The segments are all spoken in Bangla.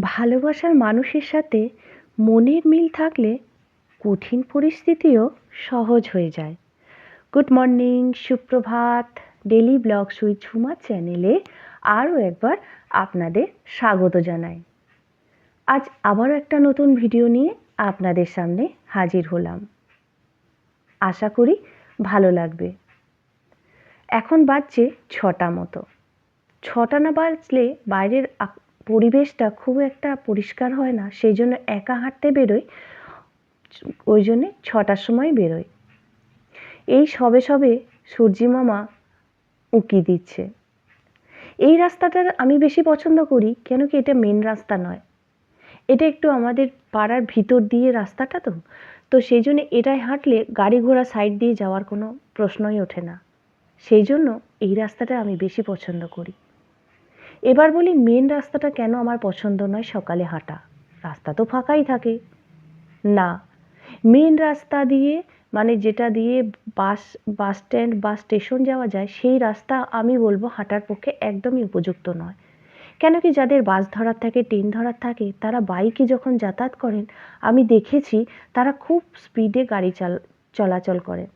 ভালোবাসার মানুষের সাথে মনের মিল থাকলে কঠিন পরিস্থিতিও সহজ হয়ে যায়। গুড মর্নিং, সুপ্রভাত ডেলি ব্লগ সুইট ঝুমা চ্যানেলে আরও একবার আপনাদের স্বাগত জানাই। আজ আবারও একটা নতুন ভিডিও নিয়ে আপনাদের সামনে হাজির হলাম। আশা করি ভালো লাগবে। এখন বাজছে ছটা মতো। ছটা না বাজলে বাইরের পরিবেশটা খুব একটা পরিষ্কার হয় না, সেই জন্য একা হাঁটতে বেরোই, ওই জন্যে ছটার সময় বেরোই। এই সবে সবে সূর্যি মামা উঁকি দিচ্ছে। এই রাস্তাটা আমি বেশি পছন্দ করি, কেন কি এটা মেন রাস্তা নয়। এটা একটু আমাদের পাড়ার ভিতর দিয়ে রাস্তাটা তো তো সেই জন্য এটায় হাঁটলে গাড়ি ঘোড়া সাইড দিয়ে যাওয়ার কোনো প্রশ্নই ওঠে না। সেই জন্য এই রাস্তাটা আমি বেশি পছন্দ করি। এবার বলি মেন রাস্তাটা কেন আমার পছন্দ নয় সকালে হাঁটা? রাস্তা তো ফাঁকাই থাকে। না মেন রাস্তা দিয়ে মানে যেটা দিয়ে বাস বাস স্ট্যান্ড বা স্টেশন যাওয়া যায়, সেই রাস্তা আমি বলব হাঁটার পক্ষে একদমই উপযুক্ত নয়। কেন কি যাদের বাস ধরার থাকে ট্রেন ধরার থাকে, তারা বাইকে যখন যাতায়াত করেন, আমি দেখেছি তারা খুব স্পিডে গাড়ি চাল, চলাচল করেন।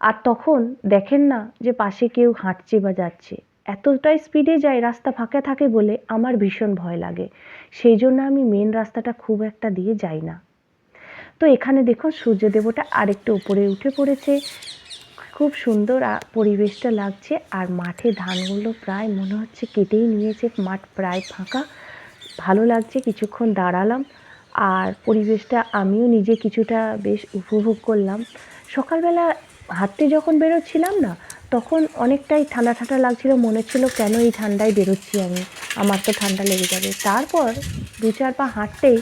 আর তখন দেখেন না যে পাশে কেউ হাঁটছে বা যাচ্ছে। এতটাই স্পিডে যায় রাস্তা ফাঁকা থাকে বলে আমার ভীষণ ভয় লাগে। সেই জন্য আমি মেন রাস্তাটা খুব একটা দিয়ে যাই না। তো এখানে দেখুন সূর্যদেবতা আরেকটু উপরে উঠে পড়েছে। খুব সুন্দর পরিবেশটা লাগছে আর মাঠে ধানগুলো প্রায় মনে হচ্ছে কেটেই নিয়েছে। মাঠ প্রায় ফাঁকা। ভালো লাগছে, কিছুক্ষণ দাঁড়ালাম আর পরিবেশটা আমিও নিজে কিছুটা বেশ উপভোগ করলাম। সকালবেলা হাঁটতে যখন বেরোচ্ছিলাম না তখন অনেকটাই ঠান্ডা ঠান্ডা লাগছিল, মনে হচ্ছিল কেন এই ঠান্ডায় বেরোচ্ছি আমি। আমার তো ঠান্ডা লেগে যাবে। তারপর দু চার পা হাঁটতেই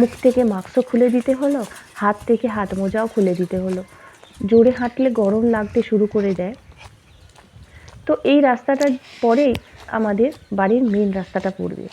মুখ থেকে মাস্কও খুলে দিতে হলো, হাত থেকে হাত মোজাও খুলে দিতে হলো। জোরে হাঁটলে গরম লাগতে শুরু করে দেয়। তো এই রাস্তাটার পরেই আমাদের বাড়ির মেন রাস্তাটা পড়বে।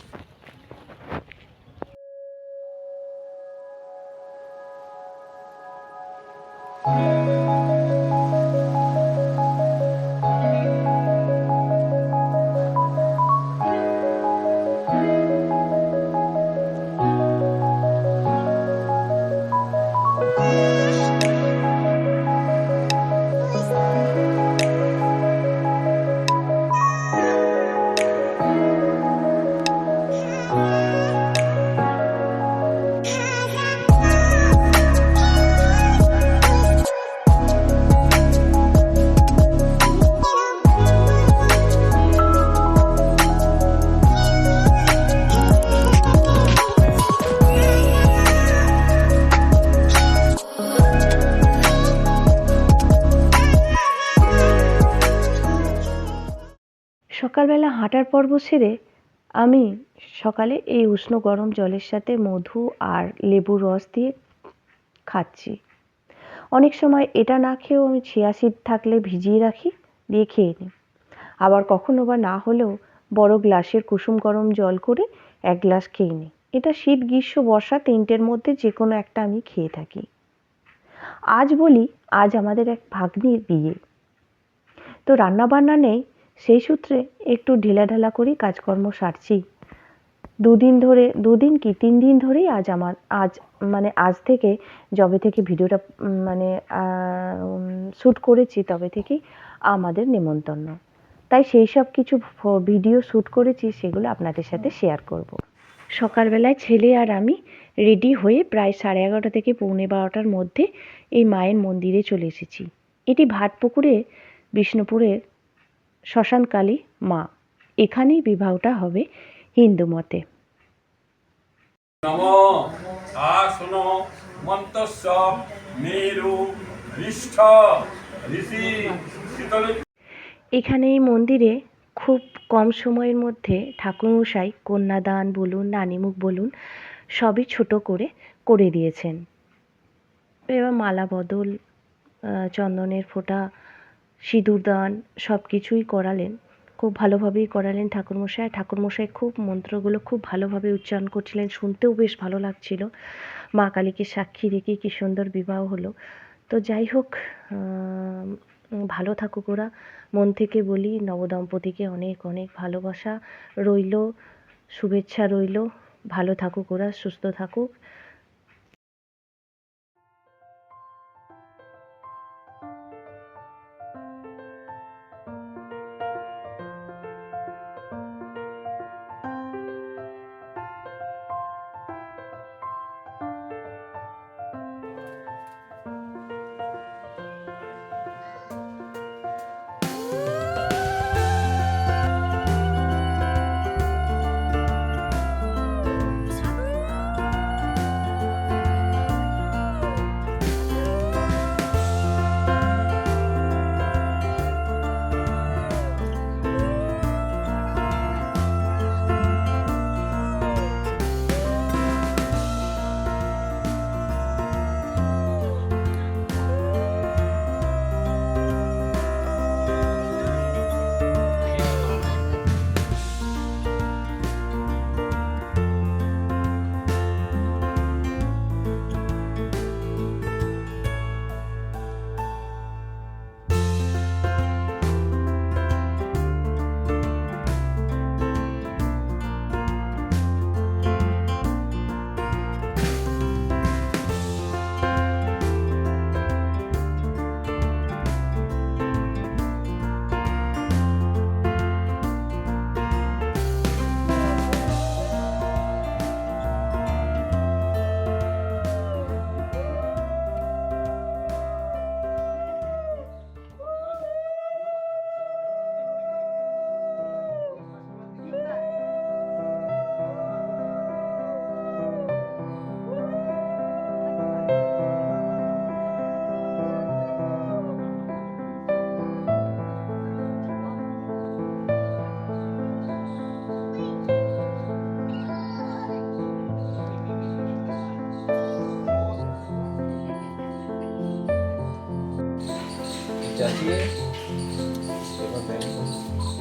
সকালবেলা হাঁটার পর্ব সেরে আমি সকালে এই উষ্ণ গরম জলের সাথে মধু আর লেবুর রস দিয়ে খাচ্ছি। অনেক সময় এটা না খেয়েও আমি চিয়া সিড থাকলে ভিজিয়ে রাখি, দিয়ে খেয়ে নিই। আবার কখনো বা না হলেও বড় গ্লাসের কুসুম গরম জল করে এক গ্লাস খেয়ে নিই। এটা শীত, গ্রীষ্ম, বর্ষা তিনটের মধ্যে যে কোনো একটা আমি খেয়ে থাকি। আজ বলি, আজ আমাদের এক ভাগ্নির বিয়ে। তো রান্না বান্না নেই সেই সূত্রে একটু ঢিলাঢালা করেই কাজকর্ম সারছি। দুদিন ধরে, দুদিন কি, তিন দিন ধরেই আজ আমার, আজ মানে আজ থেকে যবে থেকে ভিডিওটা মানে শ্যুট করেছি তবে থেকেই আমাদের নেমন্তন্ন। তাই সেই সব কিছু ভিডিও শ্যুট করেছি সেগুলো আপনাদের সাথে শেয়ার করব। সকালবেলায় ছেলে আর আমি রেডি হয়ে প্রায় সাড়ে এগারোটা থেকে পৌনে বারোটার মধ্যে এই মায়ের মন্দিরে চলে এসেছি। এটি ভাটপুকুরে, বিষ্ণুপুরের শ্মশানকালী মা। এখানেই বিবাহটা হবে হিন্দু মতে। নম। আসন মন্তস্য। মেরু। ঋষ্ঠ ঋষি। এখানে এই মন্দিরে খুব কম সময়ের মধ্যে ঠাকুরমশাই কন্যাদান বলুন নানিমুখ বলুন সবই ছোট করে করে দিয়েছেন। এবার মালা বদল চন্দনের ফোঁটা সিঁদুর দান সব কিছুই করালেন। খুব ভালোভাবেই করালেন ঠাকুরমশাই। ঠাকুরমশাই খুব মন্ত্রগুলো খুব ভালোভাবে উচ্চারণ করছিলেন। শুনতেও বেশ ভালো লাগছিল। মা কালীকে সাক্ষী রেখে কি সুন্দর বিবাহ হলো। তো যাই হোক ভালো থাকুক ওরা। মন থেকে বলি নবদম্পতিকে অনেক অনেক ভালোবাসা। রইল, শুভেচ্ছা রইল। ভালো থাকুক ওরা, সুস্থ থাকুক। Diba, pwede?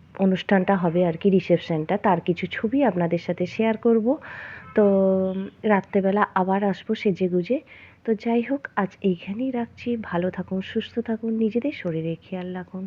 অনুষ্ঠানটা হবে আর কি রিসেপশনটা তার কিছু ছবি আপনাদের সাথে শেয়ার করব। তো, রাত্রেবেলা আবার আসব সেজে গুজে তো যাই হোক, আজ এইখানেই রাখছি। ভালো থাকুন, সুস্থ থাকুন, নিজেদের শরীরে খেয়াল রাখুন।